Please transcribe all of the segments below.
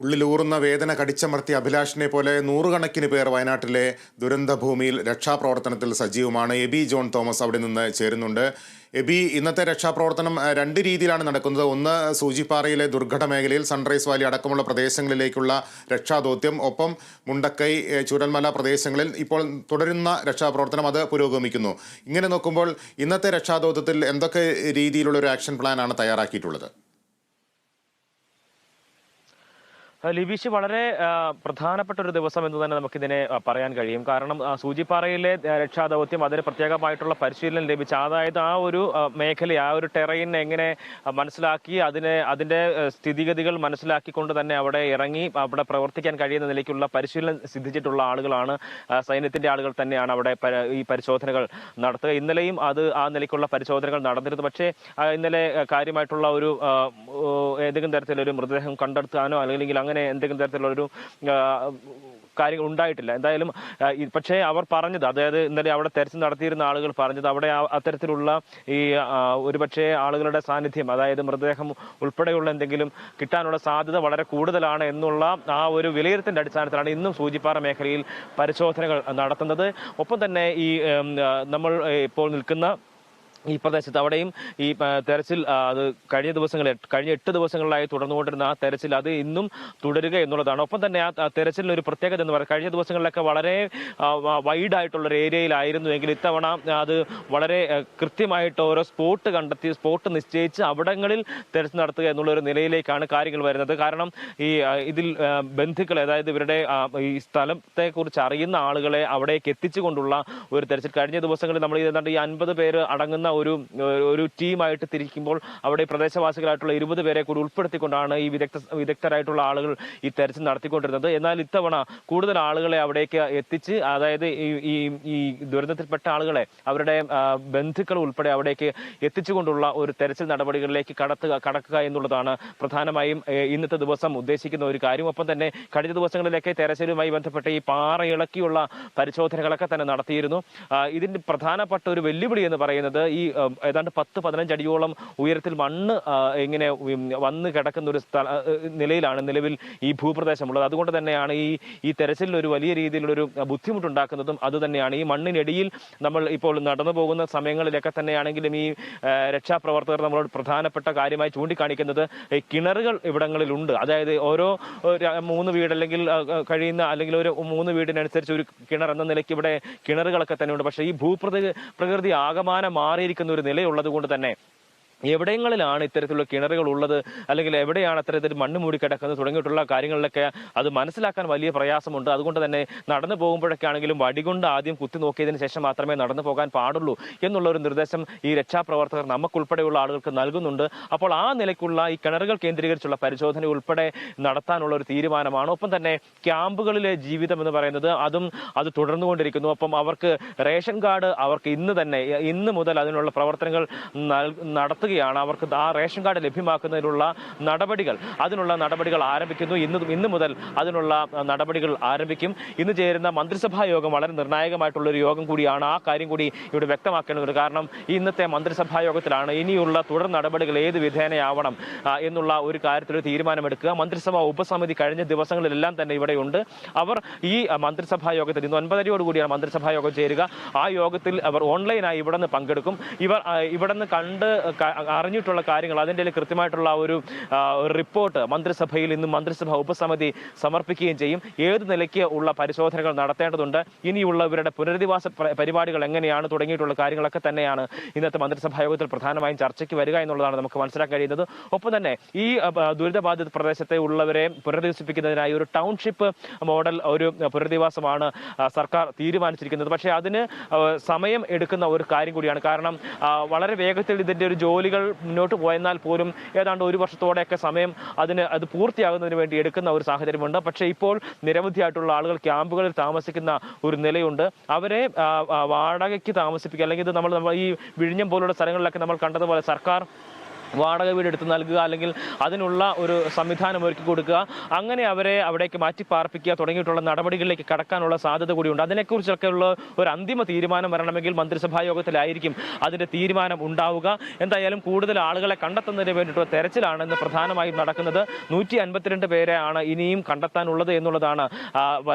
ഉള്ളിലൂറുന്ന വേദന കടിച്ചമർത്തിയ അഭിലാഷിനെ പോലെ നൂറുകണക്കിന് പേർ വയനാട്ടിലെ ദുരന്തഭൂമിയിൽ രക്ഷാപ്രവർത്തനത്തിൽ സജീവമാണ്. എബി ജോൺ തോമസ് അവിടെ നിന്ന് ചേരുന്നുണ്ട്. എബി ഇന്നത്തെ രക്ഷാപ്രവർത്തനം രണ്ട് രീതിയിലാണ് നടക്കുന്നത്. ഒന്ന് സൂചിപ്പാറയിലെ ദുർഘട മേഖലയിൽ സൺറൈസ് വാലി അടക്കമുള്ള പ്രദേശങ്ങളിലേക്കുള്ള രക്ഷാദൗത്യം. ഒപ്പം മുണ്ടക്കൈ ചുരൽമല പ്രദേശങ്ങളിൽ ഇപ്പോൾ തുടരുന്ന രക്ഷാപ്രവർത്തനം അത് പുരോഗമിക്കുന്നു. ഇങ്ങനെ നോക്കുമ്പോൾ ഇന്നത്തെ രക്ഷാദൗത്യത്തിൽ എന്തൊക്കെ രീതിയിലുള്ള ഒരു ആക്ഷൻ പ്ലാനാണ് തയ്യാറാക്കിയിട്ടുള്ളത് ആ, ലിബീഷ് വളരെ പ്രധാനപ്പെട്ട ഒരു ദിവസം എന്ന് തന്നെ നമുക്കിതിനെ പറയാൻ കഴിയും. കാരണം സൂചിപ്പാറയിലെ രക്ഷാദൌത്യം അതിന് പ്രത്യേകമായിട്ടുള്ള പരിശീലനം ലഭിച്ച അതായത് ആ ഒരു മേഖല ആ ഒരു ടെറൈൻ എങ്ങനെ മനസ്സിലാക്കി അതിനെ അതിന്റെ സ്ഥിതിഗതികൾ മനസ്സിലാക്കിക്കൊണ്ട് തന്നെ അവിടെ ഇറങ്ങി അവിടെ പ്രവർത്തിക്കാൻ കഴിയുന്ന നിലയ്ക്കുള്ള പരിശീലനം സിദ്ധിച്ചിട്ടുള്ള ആളുകളാണ് സൈന്യത്തിന്റെ ആളുകൾ തന്നെയാണ് അവിടെ ഈ പരിശോധനകൾ നടത്തുക. ഇന്നലെയും അത് ആ നിലയ്ക്കുള്ള പരിശോധനകൾ നടന്നിരുന്നു. പക്ഷേ ഇന്നലെ കാര്യമായിട്ടുള്ള ഒരു ഏതെങ്കിലും തരത്തിലൊരു മൃതദേഹം കണ്ടെത്താനോ അല്ലെങ്കിൽ അങ്ങനെ എന്തെങ്കിലും തരത്തിലുള്ള ഒരു കാര്യങ്ങൾ ഉണ്ടായിട്ടില്ല. എന്തായാലും പക്ഷേ അവർ പറഞ്ഞത് അതായത് ഇന്നലെ അവിടെ തെരച്ചിൽ നടത്തിയിരുന്ന ആളുകൾ പറഞ്ഞത് അവിടെ അത്തരത്തിലുള്ള ഈ ഒരുപക്ഷെ ആളുകളുടെ സാന്നിധ്യം അതായത് മൃതദേഹം ഉൾപ്പെടെയുള്ള എന്തെങ്കിലും കിട്ടാനുള്ള സാധ്യത വളരെ കൂടുതലാണ് എന്നുള്ള ആ ഒരു വിലയിരുത്തലിന്റെ അടിസ്ഥാനത്തിലാണ് ഇന്നും സൂചിപ്പാറ മേഖലയിൽ പരിശോധനകൾ നടത്തുന്നത്. ഒപ്പം തന്നെ ഈ നമ്മൾ ഇപ്പോൾ നിൽക്കുന്ന ഈ പ്രദേശത്ത് അവിടെയും ഈ തെരച്ചിൽ അത് കഴിഞ്ഞ ദിവസങ്ങളിൽ കഴിഞ്ഞ എട്ട് ദിവസങ്ങളിലായി തുടർന്നുകൊണ്ടിരുന്ന ആ തെരച്ചിൽ അത് ഇന്നും തുടരുക എന്നുള്ളതാണ്. ഒപ്പം തന്നെ ആ തെരച്ചിലിന് ഒരു പ്രത്യേകത എന്ന് പറയുന്നത് കഴിഞ്ഞ ദിവസങ്ങളിലൊക്കെ വളരെ വൈഡ് ആയിട്ടുള്ള ഒരു ഏരിയയിലായിരുന്നു എങ്കിൽ ഇത്തവണ അത് വളരെ കൃത്യമായിട്ട് ഓരോ സ്പോട്ട് കണ്ടെത്തി സ്പോട്ട് നിശ്ചയിച്ച് അവിടങ്ങളിൽ തെരച്ചിൽ നടത്തുക എന്നുള്ള ഒരു നിലയിലേക്കാണ് കാര്യങ്ങൾ വരുന്നത്. കാരണം ഈ ഇതിൽ ബന്ധുക്കൾ അതായത് ഇവരുടെ ഈ സ്ഥലത്തെക്കുറിച്ച് അറിയുന്ന ആളുകളെ അവിടേക്ക് എത്തിച്ചുകൊണ്ടുള്ള ഒരു തെരച്ചിൽ. കഴിഞ്ഞ ദിവസങ്ങളിൽ നമ്മൾ ഈ അൻപത് പേര് അടങ്ങുന്ന ഒരു ഒരു ടീമായിട്ട് തിരിക്കുമ്പോൾ അവിടെ പ്രദേശവാസികളായിട്ടുള്ള ഇരുപത് പേരെ കൂടി ഉൾപ്പെടുത്തിക്കൊണ്ടാണ് ഈ വിദഗ്ധ വിദഗ്ധരായിട്ടുള്ള ആളുകൾ ഈ തെരച്ചിൽ നടത്തിക്കൊണ്ടിരുന്നത്. എന്നാൽ ഇത്തവണ കൂടുതൽ ആളുകളെ അവിടേക്ക് എത്തിച്ച് അതായത് ഈ ഈ ദുരന്തത്തിൽപ്പെട്ട ആളുകളെ അവരുടെ ബന്ധുക്കൾ ഉൾപ്പെടെ അവിടേക്ക് എത്തിച്ചുകൊണ്ടുള്ള ഒരു തെരച്ചിൽ നടപടികളിലേക്ക് കടത്തുക കടക്കുക എന്നുള്ളതാണ് പ്രധാനമായും ഇന്നത്തെ ദിവസം ഉദ്ദേശിക്കുന്ന ഒരു കാര്യം. ഒപ്പം തന്നെ കഴിഞ്ഞ ദിവസങ്ങളിലൊക്കെ തെരച്ചിലുമായി ബന്ധപ്പെട്ട് ഈ പാറ ഇളക്കിയുള്ള പരിശോധനകളൊക്കെ തന്നെ നടത്തിയിരുന്നു. ഇതിന്റെ പ്രധാനപ്പെട്ട ഒരു വെല്ലുവിളി എന്ന് പറയുന്നത് ഈ ആ, ഏതാണ്ട് പത്ത് പതിനഞ്ച് അടിയോളം ഉയരത്തിൽ മണ്ണ് ഇങ്ങനെ വന്ന് കിടക്കുന്ന ഒരു സ്ഥല നിലയിലാണ് നിലവിൽ ഈ ഭൂപ്രദേശമുള്ളത്. അതുകൊണ്ട് തന്നെയാണ് ഈ ഈ തെരച്ചിലിൽ ഒരു വലിയ രീതിയിലുള്ളൊരു ബുദ്ധിമുട്ടുണ്ടാക്കുന്നതും അത് തന്നെയാണ്. ഈ മണ്ണിനടിയിൽ നമ്മൾ ഇപ്പോൾ നടന്നു പോകുന്ന സമയങ്ങളിലൊക്കെ തന്നെയാണെങ്കിലും ഈ രക്ഷാപ്രവർത്തകർ നമ്മളോട് പ്രധാനപ്പെട്ട കാര്യമായി ചൂണ്ടിക്കാണിക്കുന്നത് ഈ കിണറുകൾ ഇവിടങ്ങളിലുണ്ട്. അതായത് ഓരോ മൂന്ന് വീട് അല്ലെങ്കിൽ കഴിയുന്ന അല്ലെങ്കിൽ ഒരു മൂന്ന് വീടിനനുസരിച്ച് ഒരു കിണർ എന്ന നിലയ്ക്ക് ഇവിടെ കിണറുകളൊക്കെ തന്നെയുണ്ട്. പക്ഷേ ഈ ഭൂപ്രകൃതി പ്രകൃതി ആകമാനം മാറിയിരിക്കുന്ന ഒരു നിലയുള്ളത് കൊണ്ട് തന്നെ എവിടെങ്ങളിലാണ് ഇത്തരത്തിലുള്ള കിണറുകൾ ഉള്ളത്? അല്ലെങ്കിൽ എവിടെയാണ് അത്തരത്തിൽ മണ്ണ് മൂടി കിടക്കുന്നത് തുടങ്ങിയിട്ടുള്ള കാര്യങ്ങളിലൊക്കെ അത് മനസ്സിലാക്കാൻ വലിയ പ്രയാസമുണ്ട്. അതുകൊണ്ട് തന്നെ നടന്നു പോകുമ്പോഴൊക്കെ ആണെങ്കിലും വടികൊണ്ട് ആദ്യം കുത്തി നോക്കിയതിന് ശേഷം മാത്രമേ നടന്നു പോകാൻ പാടുള്ളൂ എന്നുള്ള ഒരു നിർദ്ദേശം ഈ രക്ഷാപ്രവർത്തകർ നമുക്കുൾപ്പെടെയുള്ള ആളുകൾക്ക് നൽകുന്നുണ്ട്. അപ്പോൾ ആ നിലയ്ക്കുള്ള ഈ കിണറുകൾ കേന്ദ്രീകരിച്ചുള്ള പരിശോധന ഉൾപ്പെടെ നടത്താനുള്ള ഒരു തീരുമാനമാണ്. ഒപ്പം തന്നെ ക്യാമ്പുകളിലെ ജീവിതം എന്ന് പറയുന്നത് അതും അത് തുടർന്നുകൊണ്ടിരിക്കുന്നു. ഒപ്പം അവർക്ക് റേഷൻ കാർഡ് അവർക്ക് ഇന്ന് തന്നെ ഇന്ന് മുതൽ അതിനുള്ള പ്രവർത്തനങ്ങൾ നൽ- നടത്തുകയാണ് അവർക്ക് ആ റേഷൻ കാർഡ് ലഭ്യമാക്കുന്നതിനുള്ള നടപടികൾ അതിനുള്ള നടപടികൾ ആരംഭിക്കുന്നു. ഇന്ന് ഇന്ന് മുതൽ അതിനുള്ള നടപടികൾ ആരംഭിക്കും. ഇന്ന് ചേരുന്ന മന്ത്രിസഭാ യോഗം വളരെ നിർണായകമായിട്ടുള്ള ഒരു യോഗം കൂടിയാണ്. ആ കാര്യം കൂടി ഇവിടെ വ്യക്തമാക്കേണ്ടത് കാരണം ഇന്നത്തെ മന്ത്രിസഭാ യോഗത്തിലാണ് ഇനിയുള്ള തുടർ നടപടികൾ ഏത് വിധേനയാവണം എന്നുള്ള ഒരു കാര്യത്തിൽ ഒരു തീരുമാനമെടുക്കുക. മന്ത്രിസഭാ ഉപസമിതി കഴിഞ്ഞ ദിവസങ്ങളിലെല്ലാം തന്നെ ഇവിടെയുണ്ട്. അവർ ഈ മന്ത്രിസഭാ യോഗത്തിൽ ഇന്ന് ഒൻപതരയോട് കൂടിയാണ് മന്ത്രിസഭാ യോഗം ചേരുക. ആ യോഗത്തിൽ അവർ ഓൺലൈനായി ഇവിടെ നിന്ന് പങ്കെടുക്കും. ഇവർ ഇവിടെ നിന്ന് കണ്ട് അറിഞ്ഞിട്ടുള്ള കാര്യങ്ങൾ അതിന്റെ കൃത്യമായിട്ടുള്ള ഒരു റിപ്പോർട്ട് മന്ത്രിസഭയിൽ ഇന്ന് മന്ത്രിസഭാ ഉപസമിതി സമർപ്പിക്കുകയും ചെയ്യും. ഏത് നിലയ്ക്ക് ഉള്ള പരിശോധനകൾ നടത്തേണ്ടതുണ്ട് ഇനിയുള്ള ഇവരുടെ പുനരധിവാസ പരിപാടികൾ എങ്ങനെയാണ് തുടങ്ങിയിട്ടുള്ള കാര്യങ്ങളൊക്കെ തന്നെയാണ് ഇന്നത്തെ മന്ത്രിസഭാ യോഗത്തിൽ പ്രധാനമായും ചർച്ചയ്ക്ക് വരിക എന്നുള്ളതാണ് നമുക്ക് മനസ്സിലാക്കാൻ കഴിയുന്നത്. ഒപ്പം തന്നെ ഈ ദുരിതബാധിത പ്രദേശത്തെ ഉള്ളവരെ പുനരധിവസിപ്പിക്കുന്നതിനായി ഒരു ടൗൺഷിപ്പ് മോഡൽ ഒരു പുനരധിവാസമാണ് സർക്കാർ തീരുമാനിച്ചിരിക്കുന്നത്. പക്ഷേ അതിന് സമയം എടുക്കുന്ന ഒരു കാര്യം കൂടിയാണ്. കാരണം വളരെ വേഗത്തിൽ ഇതിന്റെ ഒരു ജോലികൾ മുന്നോട്ട് പോയെന്നാൽ പോലും ഏതാണ്ട് ഒരു വർഷത്തോടെയൊക്കെ സമയം അതിന് അത് പൂർത്തിയാകുന്നതിന് വേണ്ടി എടുക്കുന്ന ഒരു സാഹചര്യമുണ്ട്. പക്ഷേ ഇപ്പോൾ നിരവധിയായിട്ടുള്ള ആളുകൾ ക്യാമ്പുകളിൽ താമസിക്കുന്ന ഒരു നിലയുണ്ട്. അവരെ വാടകയ്ക്ക് താമസിപ്പിക്കുക അല്ലെങ്കിൽ ഇത് നമ്മൾ ഈ വിഴിഞ്ഞം പോലുള്ള സ്ഥലങ്ങളിലൊക്കെ നമ്മൾ കണ്ടതുപോലെ സർക്കാർ വാടക വീട് എടുത്ത് നൽകുക അല്ലെങ്കിൽ അതിനുള്ള ഒരു സംവിധാനം ഒരുക്കി കൊടുക്കുക. അങ്ങനെ അവരെ അവിടേക്ക് മാറ്റി പാർപ്പിക്കുക തുടങ്ങിയിട്ടുള്ള നടപടികളിലേക്ക് കടക്കാനുള്ള സാധ്യത കൂടിയുണ്ട്. അതിനെക്കുറിച്ചൊക്കെ ഉള്ള ഒരു അന്തിമ തീരുമാനം വരണമെങ്കിൽ മന്ത്രിസഭാ യോഗത്തിലായിരിക്കും അതിന്റെ തീരുമാനം ഉണ്ടാവുക. എന്തായാലും കൂടുതൽ ആളുകളെ കണ്ടെത്തുന്നതിന് വേണ്ടിയിട്ടുള്ള തെരച്ചിലാണ് ഇന്ന് പ്രധാനമായും നടക്കുന്നത്. നൂറ്റി അൻപത്തിരണ്ട് പേരെയാണ് ഇനിയും കണ്ടെത്താനുള്ളത് എന്നുള്ളതാണ്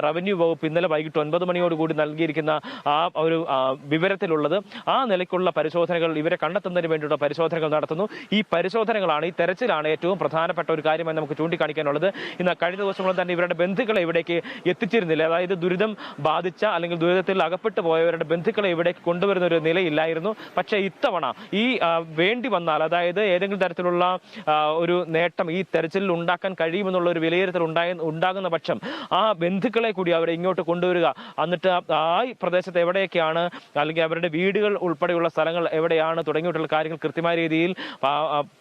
റവന്യൂ വകുപ്പ് ഇന്നലെ വൈകിട്ട് ഒൻപത് മണിയോടുകൂടി നൽകിയിരിക്കുന്ന ആ ഒരു വിവരത്തിലുള്ളത്. ആ നിലയ്ക്കുള്ള പരിശോധനകൾ ഇവരെ കണ്ടെത്തുന്നതിന് വേണ്ടിയുള്ള പരിശോധനകൾ നടത്തുന്നു. ഈ പരിശോധനകളാണ് ഈ തെരച്ചിലാണ് ഏറ്റവും പ്രധാനപ്പെട്ട ഒരു കാര്യമായി നമുക്ക് ചൂണ്ടിക്കാണിക്കാനുള്ളത്. ഇന്ന് കഴിഞ്ഞ ദിവസങ്ങളിൽ തന്നെ ഇവരുടെ ബന്ധുക്കളെ ഇവിടേക്ക് എത്തിച്ചിരുന്നില്ല. അതായത് ദുരിതം ബാധിച്ച അല്ലെങ്കിൽ ദുരിതത്തിൽ അകപ്പെട്ടു പോയവരുടെ ബന്ധുക്കളെ ഇവിടേക്ക് കൊണ്ടുവരുന്ന ഒരു നിലയില്ലായിരുന്നു. പക്ഷേ ഇത്തവണ ഈ വേണ്ടി വന്നാൽ അതായത് ഏതെങ്കിലും തരത്തിലുള്ള ഒരു നേട്ടം ഈ തെരച്ചിലിൽ ഉണ്ടാക്കാൻ കഴിയുമെന്നുള്ള ഒരു വിലയിരുത്തൽ ഉണ്ടായ ഉണ്ടാകുന്ന പക്ഷം ആ ബന്ധുക്കളെ കൂടി അവരെ ഇങ്ങോട്ട് കൊണ്ടുവരിക. എന്നിട്ട് ആ- പ്രദേശത്ത് എവിടെയൊക്കെയാണ് അല്ലെങ്കിൽ അവരുടെ വീടുകൾ ഉൾപ്പെടെയുള്ള സ്ഥലങ്ങൾ എവിടെയാണ് തുടങ്ങിയിട്ടുള്ള കാര്യങ്ങൾ കൃത്യമായ രീതിയിൽ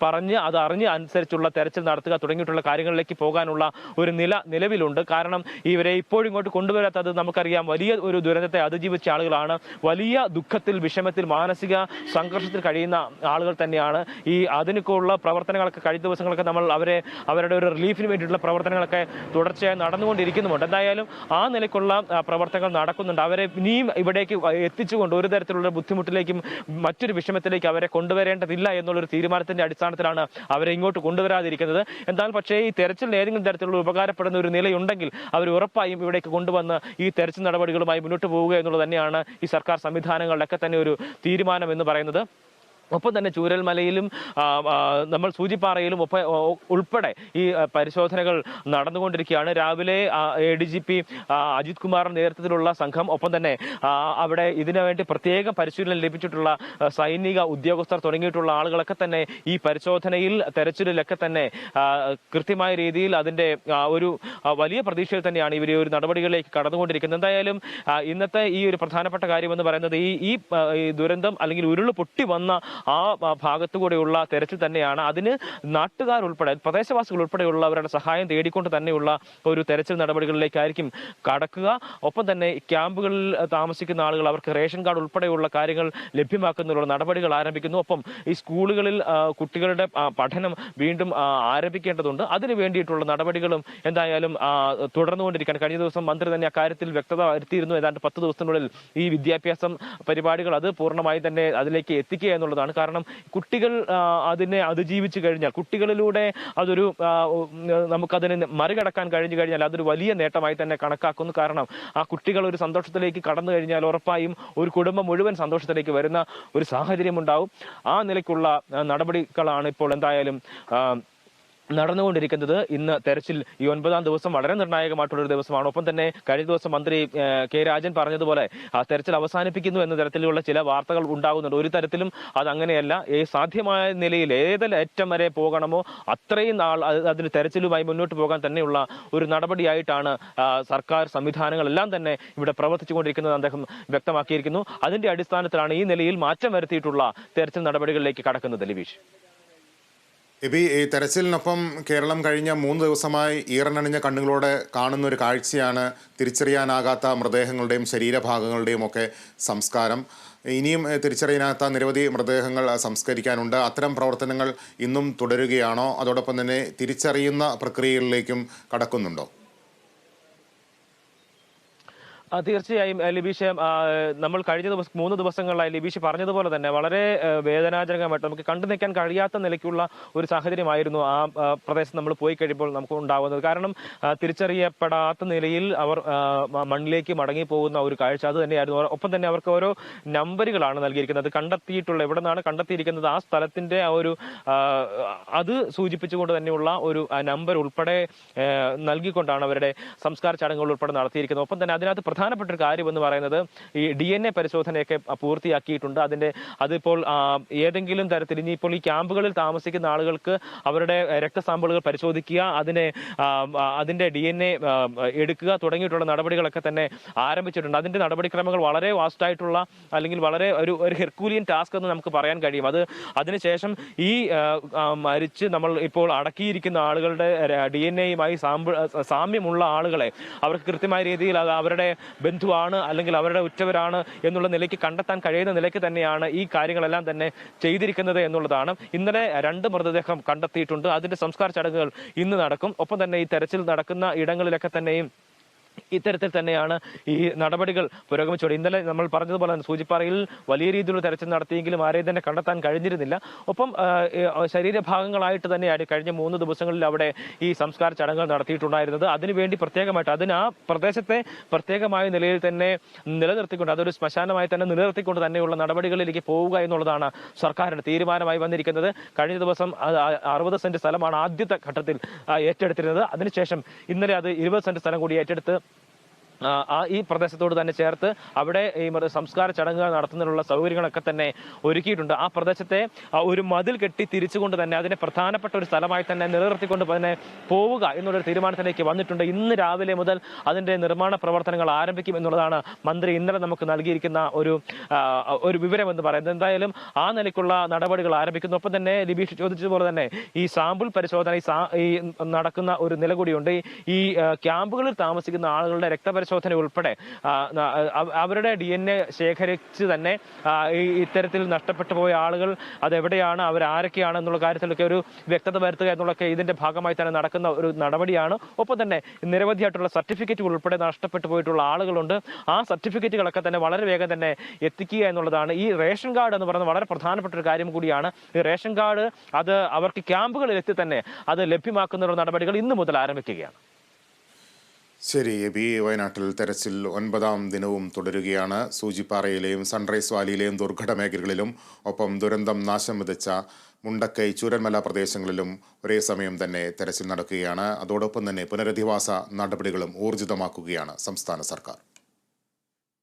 പറഞ്ഞ് അത് അറിഞ്ഞ് അനുസരിച്ചുള്ള തെരച്ചിൽ നടത്തുക തുടങ്ങിയിട്ടുള്ള കാര്യങ്ങളിലേക്ക് പോകാനുള്ള ഒരു നില നിലവിലുണ്ട്. കാരണം ഇവരെ ഇപ്പോഴും ഇങ്ങോട്ട് കൊണ്ടുവരാത്തത് നമുക്കറിയാം. വലിയ ഒരു ദുരന്തത്തെ അതിജീവിച്ച ആളുകളാണ്. വലിയ ദുഃഖത്തിൽ വിഷമത്തിൽ മാനസിക സംഘർഷത്തിൽ കഴിയുന്ന ആളുകൾ തന്നെയാണ്. ഈ അതിനൊക്കെയുള്ള പ്രവർത്തനങ്ങളൊക്കെ കഴിഞ്ഞ ദിവസങ്ങളൊക്കെ നമ്മൾ അവരെ അവരുടെ ഒരു റിലീഫിന് വേണ്ടിയിട്ടുള്ള പ്രവർത്തനങ്ങളൊക്കെ തുടർച്ചയായി നടന്നുകൊണ്ടിരിക്കുന്നുമുണ്ട് എന്തായാലും ആ നിലയ്ക്കുള്ള പ്രവർത്തനങ്ങൾ നടക്കുന്നുണ്ട്. അവരെ ഇനിയും ഇവിടേക്ക് എത്തിച്ചുകൊണ്ട് ഒരു തരത്തിലുള്ള ബുദ്ധിമുട്ടിലേക്കും മറ്റൊരു വിഷമത്തിലേക്കും അവരെ കൊണ്ടുവരേണ്ടതില്ല എന്നുള്ളൊരു തീരുമാനത്തിന്റെ അടിസ്ഥാനത്തിലാണ് അവരെ ഇങ്ങോട്ട് കൊണ്ടുവരാതിരിക്കുന്നത്. എന്നാൽ പക്ഷേ ഈ തെരച്ചിലിന് ഏതെങ്കിലും തരത്തിലുള്ള ഉപകാരപ്പെടുന്ന ഒരു നിലയുണ്ടെങ്കിൽ അവർ ഉറപ്പായും ഇവിടേക്ക് കൊണ്ടുവന്ന് ഈ തെരച്ചിൽ നടപടികളുമായി മുന്നോട്ട് പോവുക എന്നുള്ളത് തന്നെയാണ് ഈ സർക്കാർ സംവിധാനങ്ങളിലൊക്കെ തന്നെ ഒരു തീരുമാനം എന്ന് പറയുന്നത്. ഒപ്പം തന്നെ ചൂരൽമലയിലും നമ്മൾ സൂചിപ്പാറയിലും ഒപ്പം ഉൾപ്പെടെ ഈ പരിശോധനകൾ നടന്നുകൊണ്ടിരിക്കുകയാണ്. രാവിലെ A D G P Ajith കുമാറിന്റെ നേതൃത്വത്തിലുള്ള സംഘം ഒപ്പം തന്നെ അവിടെ ഇതിനുവേണ്ടി പ്രത്യേക പരിശീലനം ലഭിച്ചിട്ടുള്ള സൈനിക ഉദ്യോഗസ്ഥർ തുടങ്ങിയിട്ടുള്ള ആളുകളൊക്കെ തന്നെ ഈ പരിശോധനയിൽ തെരച്ചിലൊക്കെ തന്നെ കൃത്യമായ രീതിയിൽ അതിന്റെ ഒരു വലിയ പ്രതീക്ഷയിൽ തന്നെയാണ് ഇവർ ഒരു നടപടികളിലേക്ക് കടന്നുകൊണ്ടിരിക്കുന്നത്. എന്തായാലും ഇന്നത്തെ ഈ ഒരു പ്രധാനപ്പെട്ട കാര്യം എന്ന് പറയുന്നത് ഈ ഈ ദുരന്തം അല്ലെങ്കിൽ ഉരുൾ പൊട്ടി വന്ന ആ ഭാഗത്തു കൂടെയുള്ള തെരച്ചിൽ തന്നെയാണ്. അതിന് നാട്ടുകാർ ഉൾപ്പെടെ പ്രദേശവാസികൾ ഉൾപ്പെടെയുള്ളവരുടെ സഹായം തേടിക്കൊണ്ട് തന്നെയുള്ള ഒരു തെരച്ചിൽ നടപടികളിലേക്കായിരിക്കും കടക്കുക. ഒപ്പം തന്നെ ക്യാമ്പുകളിൽ താമസിക്കുന്ന ആളുകൾ അവർക്ക് റേഷൻ കാർഡ് ഉൾപ്പെടെയുള്ള കാര്യങ്ങൾ ലഭ്യമാക്കുന്നതിനുള്ള നടപടികൾ ആരംഭിക്കുന്നു. ഒപ്പം ഈ സ്കൂളുകളിൽ കുട്ടികളുടെ പഠനം വീണ്ടും ആരംഭിക്കേണ്ടതുണ്ട്. അതിന് വേണ്ടിയിട്ടുള്ള നടപടികളും എന്തായാലും തുടർന്നുകൊണ്ടിരിക്കുകയാണ്. കഴിഞ്ഞ ദിവസം മന്ത്രി തന്നെ അക്കാര്യത്തിൽ വ്യക്തത വരുത്തിയിരുന്നു. ഏതാണ്ട് പത്ത് ദിവസത്തിനുള്ളിൽ ഈ വിദ്യാഭ്യാസം പരിപാടികൾ അത് പൂർണമായി തന്നെ അതിലേക്ക് എത്തിക്കുക എന്നുള്ളതാണ് കാരണം കുട്ടികൾ അതിനെ അതിജീവിച്ചു കഴിഞ്ഞാൽ കുട്ടികളിലൂടെ അതൊരു നമുക്കതിനെ മറികടക്കാൻ കഴിഞ്ഞു കഴിഞ്ഞാൽ അതൊരു വലിയ നേട്ടമായി തന്നെ കണക്കാക്കുന്നു. കാരണം ആ കുട്ടികൾ ഒരു സന്തോഷത്തിലേക്ക് കടന്നു കഴിഞ്ഞാൽ ഉറപ്പായും ഒരു കുടുംബം മുഴുവൻ സന്തോഷത്തിലേക്ക് വരുന്ന ഒരു സാഹചര്യം ഉണ്ടാവും ആ നിലയ്ക്കുള്ള നടപടികളാണ് ഇപ്പോൾ എന്തായാലും നടന്നുകൊണ്ടിരിക്കുന്നത് ഇന്ന് തെരച്ചിൽ ഈ ഒൻപതാം ദിവസം വളരെ നിർണായകമായിട്ടുള്ള ഒരു ദിവസമാണ്. ഒപ്പം തന്നെ കഴിഞ്ഞ ദിവസം മന്ത്രി കെ രാജൻ പറഞ്ഞതുപോലെ ആ തെരച്ചിൽ അവസാനിപ്പിക്കുന്നു എന്ന തരത്തിലുള്ള ചില വാർത്തകൾ ഉണ്ടാകുന്നുണ്ട്. ഒരു തരത്തിലും അത് അങ്ങനെയല്ല. സാധ്യമായ നിലയിൽ ഏതെല്ലാം അറ്റം വരെ പോകണമോ അത്രയും നാൾ അത് അതിന് തെരച്ചിലുമായി മുന്നോട്ട് പോകാൻ തന്നെയുള്ള ഒരു നടപടിയായിട്ടാണ് സർക്കാർ സംവിധാനങ്ങളെല്ലാം തന്നെ ഇവിടെ പ്രവർത്തിച്ചുകൊണ്ടിരിക്കുന്നത് അദ്ദേഹം വ്യക്തമാക്കിയിരിക്കുന്നു. അതിന്റെ അടിസ്ഥാനത്തിലാണ് ഈ നിലയിൽ മാറ്റം വരുത്തിയിട്ടുള്ള തെരച്ചിൽ നടപടികളിലേക്ക് കടക്കുന്നത്. ലിബീഷ്. എബി ഈ തെരച്ചിലിനൊപ്പം കേരളം കഴിഞ്ഞ മൂന്ന് ദിവസമായി ഈറനണിഞ്ഞ കണ്ണുകളോടെ കാണുന്ന ഒരു കാഴ്ചയാണ് തിരിച്ചറിയാനാകാത്ത മൃതദേഹങ്ങളുടെയും ശരീരഭാഗങ്ങളുടെയും ഒക്കെ സംസ്കാരം. ഇനിയും തിരിച്ചറിയാനാത്ത നിരവധി മൃതദേഹങ്ങൾ സംസ്കരിക്കാനുണ്ട്. അത്തരം പ്രവർത്തനങ്ങൾ ഇന്നും തുടരുകയാണോ? അതോടൊപ്പം തന്നെ തിരിച്ചറിയുന്ന പ്രക്രിയകളിലേക്കും കടക്കുന്നുണ്ടോ? തീർച്ചയായും ലിബീഷ് നമ്മൾ കഴിഞ്ഞ ദിവസം മൂന്ന് ദിവസങ്ങളിലായി ലിബീഷ് പറഞ്ഞതുപോലെ തന്നെ വളരെ വേദനാജനകമായിട്ട് നമുക്ക് കണ്ടു നിൽക്കാൻ കഴിയാത്ത നിലയ്ക്കുള്ള ഒരു സാഹചര്യമായിരുന്നു ആ പ്രദേശം പ്രദേശത്ത് നമ്മൾ പോയി കഴിയുമ്പോൾ നമുക്ക് ഉണ്ടാകുന്നത് കാരണം തിരിച്ചറിയപ്പെടാത്ത നിലയിൽ അവർ മണ്ണിലേക്ക് മടങ്ങി പോകുന്ന ഒരു കാഴ്ച അത് തന്നെയായിരുന്നു. ഒപ്പം തന്നെ അവർക്ക് ഓരോ നമ്പറുകളാണ് നൽകിയിരിക്കുന്നത്. കണ്ടെത്തിയിട്ടുള്ള എവിടെ നിന്നാണ് കണ്ടെത്തിയിരിക്കുന്നത് ആ സ്ഥലത്തിന്റെ ആ ഒരു അത് സൂചിപ്പിച്ചുകൊണ്ട് തന്നെയുള്ള ഒരു നമ്പർ ഉൾപ്പെടെ നൽകിക്കൊണ്ടാണ് അവരുടെ സംസ്കാര ചടങ്ങുകൾ ഉൾപ്പെടെ നടത്തിയിരിക്കുന്നത്. ഒപ്പം തന്നെ അതിനകത്ത് പ്രധാനപ്പെട്ട ഒരു കാര്യം എന്ന് പറയുന്നത് ഈ ഡി എൻ എ പരിശോധനയൊക്കെ പൂർത്തിയാക്കിയിട്ടുണ്ട്. അതിന്റെ അതിപ്പോൾ ഏതെങ്കിലും തരത്തിൽ ഇനിയിപ്പോൾ ഈ ക്യാമ്പുകളിൽ താമസിക്കുന്ന ആളുകൾക്ക് അവരുടെ രക്തസാമ്പിളുകൾ പരിശോധിക്കുക അതിനെ അതിന്റെ ഡി എൻ എ എടുക്കുക തുടങ്ങിയിട്ടുള്ള നടപടികളൊക്കെ തന്നെ ആരംഭിച്ചിട്ടുണ്ട്. അതിന്റെ നടപടിക്രമങ്ങൾ വളരെ വാസ്റ്റ് ആയിട്ടുള്ള അല്ലെങ്കിൽ വളരെ ഒരു ഒരു ഹെർക്കൂലിയൻ ടാസ്ക് എന്ന് നമുക്ക് പറയാൻ കഴിയും. അത് അതിനുശേഷം ഈ മരിച്ച് നമ്മൾ ഇപ്പോൾ അടക്കിയിരിക്കുന്ന ആളുകളുടെ ഡി എൻ എയുമായി സാമ്പിൾ സാമ്യമുള്ള ആളുകളെ അവർക്ക് കൃത്യമായ രീതിയിൽ അത് അവരുടെ ബന്ധുവാണ് അല്ലെങ്കിൽ അവരുടെ ഉറ്റവരാണ് എന്നുള്ള നിലയ്ക്ക് കണ്ടെത്താൻ കഴിയുന്ന നിലയ്ക്ക് തന്നെയാണ് ഈ കാര്യങ്ങളെല്ലാം തന്നെ ചെയ്തിരിക്കുന്നത് എന്നുള്ളതാണ്. ഇന്നലെ രണ്ട് മൃതദേഹം കണ്ടെത്തിയിട്ടുണ്ട്. അതിന്റെ സംസ്കാര ചടങ്ങുകൾ ഇന്ന് നടക്കും. ഒപ്പം തന്നെ ഈ തെരച്ചിൽ നടക്കുന്ന ഇടങ്ങളിലൊക്കെ തന്നെയും ഇത്തരത്തിൽ തന്നെയാണ് ഈ നടപടികൾ പുരോഗമിച്ചോട് ഇന്നലെ നമ്മൾ പറഞ്ഞതുപോലെ തന്നെ സൂചിപ്പാറയിൽ വലിയ രീതിയിലുള്ള തെരച്ചിൽ നടത്തിയെങ്കിലും ആരെയും തന്നെ കണ്ടെത്താൻ കഴിഞ്ഞിരുന്നില്ല. ഒപ്പം ശരീരഭാഗങ്ങളായിട്ട് തന്നെയാണ് കഴിഞ്ഞ മൂന്ന് ദിവസങ്ങളിൽ അവിടെ ഈ സംസ്കാര ചടങ്ങുകൾ നടത്തിയിട്ടുണ്ടായിരുന്നത്. അതിനുവേണ്ടി പ്രത്യേകമായിട്ട് അതിന് ആ പ്രദേശത്തെ പ്രത്യേകമായ നിലയിൽ തന്നെ നിലനിർത്തിക്കൊണ്ട് അതൊരു ശ്മശാനമായി തന്നെ നിലനിർത്തിക്കൊണ്ട് തന്നെയുള്ള നടപടികളിലേക്ക് പോവുക എന്നുള്ളതാണ് സർക്കാരിന്റെ തീരുമാനമായി വന്നിരിക്കുന്നത്. കഴിഞ്ഞ ദിവസം അറുപത് സെന്റ് സ്ഥലമാണ് ആദ്യത്തെ ഘട്ടത്തിൽ ഏറ്റെടുത്തിരുന്നത്. അതിനുശേഷം ഇന്നലെ അത് ഇരുപത് സെന്റ് സ്ഥലം കൂടി ഏറ്റെടുത്ത് ആ, ഈ പ്രദേശത്തോട് തന്നെ ചേർത്ത് അവിടെ ഈ സംസ്കാര ചടങ്ങുകൾ നടത്തുന്നതിനുള്ള സൗകര്യങ്ങളൊക്കെ തന്നെ ഒരുക്കിയിട്ടുണ്ട്. ആ പ്രദേശത്തെ ഒരു മതിൽ കെട്ടി തിരിച്ചുകൊണ്ട് തന്നെ അതിനെ പ്രധാനപ്പെട്ട ഒരു സ്ഥലമായി തന്നെ നിലനിർത്തിക്കൊണ്ട് തന്നെ പോവുക എന്നുള്ളൊരു തീരുമാനത്തിലേക്ക് വന്നിട്ടുണ്ട്. ഇന്ന് രാവിലെ മുതൽ അതിന്റെ നിർമ്മാണ പ്രവർത്തനങ്ങൾ ആരംഭിക്കും എന്നുള്ളതാണ് മന്ത്രി ഇന്നലെ നമുക്ക് നൽകിയിരിക്കുന്ന ഒരു ഒരു വിവരം എന്ന് പറയുന്നത്. എന്തായാലും ആ നിലയ്ക്കുള്ള നടപടികൾ ആരംഭിക്കുന്നു. ഒപ്പം തന്നെ ലിബീഷ് ചോദിച്ചതുപോലെ തന്നെ ഈ സാമ്പിൾ പരിശോധന ഈ നടക്കുന്ന ഒരു നില കൂടിയുണ്ട്. ഈ- ക്യാമ്പുകളിൽ താമസിക്കുന്ന ആളുകളുടെ രക്തപരിശോധന ഉൾപ്പെടെ അവരുടെ ഡി എൻ എ ശേഖരിച്ച് തന്നെ ഇത്തരത്തിൽ നഷ്ടപ്പെട്ടു പോയ ആളുകൾ അതെവിടെയാണ് അവർ ആരൊക്കെയാണ് എന്നുള്ള കാര്യത്തിലൊക്കെ ഒരു വ്യക്തത വരുത്തുക എന്നുള്ളതൊക്കെ ഇതിന്റെ ഭാഗമായി തന്നെ നടക്കുന്ന ഒരു നടപടിയാണ്. ഒപ്പം തന്നെ നിരവധിയായിട്ടുള്ള സർട്ടിഫിക്കറ്റുകൾ ഉൾപ്പെടെ നഷ്ടപ്പെട്ടു പോയിട്ടുള്ള ആളുകളുണ്ട്. ആ സർട്ടിഫിക്കറ്റുകളൊക്കെ തന്നെ വളരെ വേഗം തന്നെ എത്തിക്കുക എന്നുള്ളതാണ്. ഈ റേഷൻ കാർഡ് എന്ന് പറയുന്നത് വളരെ പ്രധാനപ്പെട്ട ഒരു കാര്യം കൂടിയാണ്. ഈ റേഷൻ കാർഡ് അത് അവർക്ക് ക്യാമ്പുകളിലെത്തി തന്നെ അത് ലഭ്യമാക്കുന്ന നടപടികൾ ഇന്ന് മുതൽ ആരംഭിക്കുകയാണ്. ശരി എബി വയനാട്ടിൽ തെരച്ചിൽ ഒൻപതാം ദിനവും തുടരുകയാണ്. സൂചിപ്പാറയിലെയും സൺറൈസ് വാലിയിലെയും ദുർഘട മേഖലകളിലും ഒപ്പം ദുരന്തം നാശം വിതച്ച മുണ്ടക്കൈ ചൂരന്മല പ്രദേശങ്ങളിലും ഒരേ സമയം തന്നെ തെരച്ചിൽ നടക്കുകയാണ്. അതോടൊപ്പം തന്നെ പുനരധിവാസ നടപടികളും ഊർജിതമാക്കുകയാണ് സംസ്ഥാന സർക്കാർ.